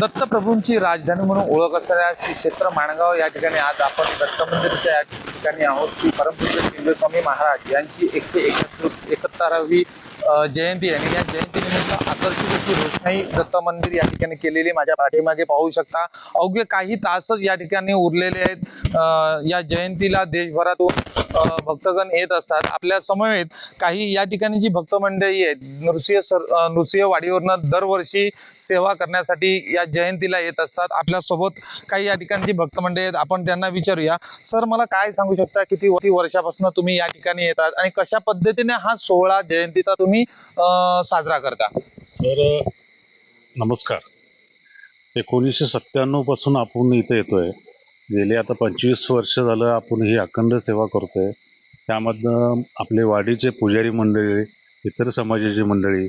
दत्तप्रभूंची राजधानी म्हणून ओळख असणाऱ्या श्री क्षेत्र माणगाव या ठिकाणी आज आपण दत्त मंदिरच्या या ठिकाणी आहोत. श्री परमपूज्य शिंदे महाराज यांची एकशे एकाहत्तर एकाहत्तरावी जयंती आहे. आणि या जयंतीनिमित्त आकर्षित अशी रोषणाई दत्त मंदिर या ठिकाणी केलेली माझ्या पाठीमागे पाहू शकता. अवघे काही तासच या ठिकाणी उरलेले आहेत. या जयंतीला देशभरातून भक्तगण येत असतात. आपल्या समवेत काही या ठिकाणी जी भक्त मंडळी आहेत नृसिंह सर अ, नृसिंह वाडीवरनं दरवर्षी सेवा करण्यासाठी या जयंतीला येत असतात. आपल्यासोबत काही या ठिकाणी जी भक्त मंडळी आहेत आपण त्यांना विचारूया. सर मला काय सांगू शकता किती वर्षापासून तुम्ही या ठिकाणी येतात आणि कशा पद्धतीने हा सोहळा जयंतीचा तुम्ही साजरा करता? सर नमस्कार. एकोणीसशे सत्त्याण्णवपासून आपण आपण इथं आहे गेले आता पंचवीस वर्ष झालं आपण ही अखंड सेवा करतो आहे त्यामधनं आपले वाडीचे पुजारी मंडळी इतर समाजाची मंडळी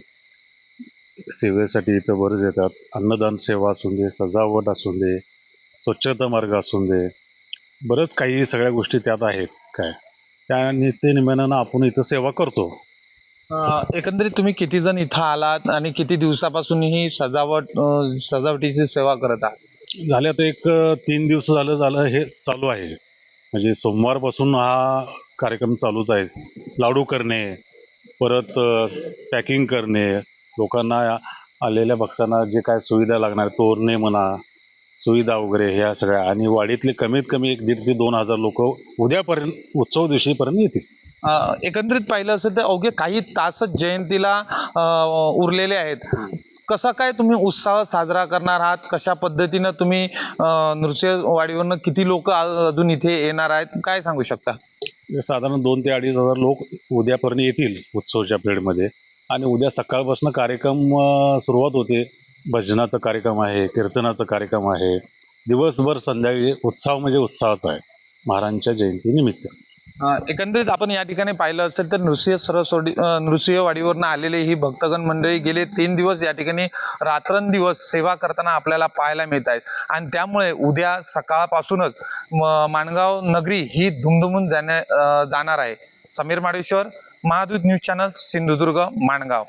सेवेसाठी इथं बरेच येतात अन्नदान सेवा असून दे सजावट असून दे स्वच्छता मार्ग असून दे. बरंच काही सगळ्या गोष्टी त्यात आहेत काय. त्या नित्यनिमित्तानं आपण इथं सेवा करतो. एकंदरीत तुम्ही किती जण इथं आलात आणि किती दिवसापासून ही सजावट सजावटीची सेवा करत आहात? झाले आता एक अ, तीन दिवस झालं झालं हे चालू आहे. म्हणजे सोमवारपासून हा कार्यक्रम चालूच आहे. लाडू करणे परत पॅकिंग करणे लोकांना आलेल्या भक्तांना जे काय सुविधा लागणार तोरणे म्हणा सुविधा वगैरे ह्या सगळ्या. आणि वाडीतले कमीत कमी एक दीड ते दोन हजार लोक उद्यापर्यंत उत्सव दिवशीपर्यंत येतील. एकंदरीत पाहिलं असेल तर अवघे काही तासच जयंतीला उरलेले आहेत. कसा काय तुम्ही उत्साह साजरा करणार आहात? कशा पद्धतीनं तुम्ही नृत्यवाडीवरनं किती लोक अजून इथे येणार आहेत? काय सांगू शकता? म्हणजे साधारण दोन ते अडीच हजार लोक उद्यापर्यंत येतील उत्सवच्या पिरियडमध्ये. आणि उद्या सकाळपासून कार्यक्रम सुरुवात होते. भजनाचा कार्यक्रम आहे कीर्तनाचा कार्यक्रम आहे. दिवसभर संध्याकाळी उत्साह म्हणजे उत्साहाचा आहे. महाराजांच्या जयंतीनिमित्त. एकंदरीत आपण या ठिकाणी पाहिलं असेल तर नृसिंह सरस्वती अ, नृसिंहवाडीवरनं आलेले ही भक्तगण मंडळी गेले तीन दिवस या ठिकाणी रात्रंदिवस सेवा करताना आपल्याला पाहायला मिळत आहेत. आणि त्यामुळे उद्या सकाळपासूनच म- माणगाव नगरी ही धुमधुमून जाण्या जाणार आहे. Sameer Madeshwar Mahadoot news channel Sindhudurg Mangaon.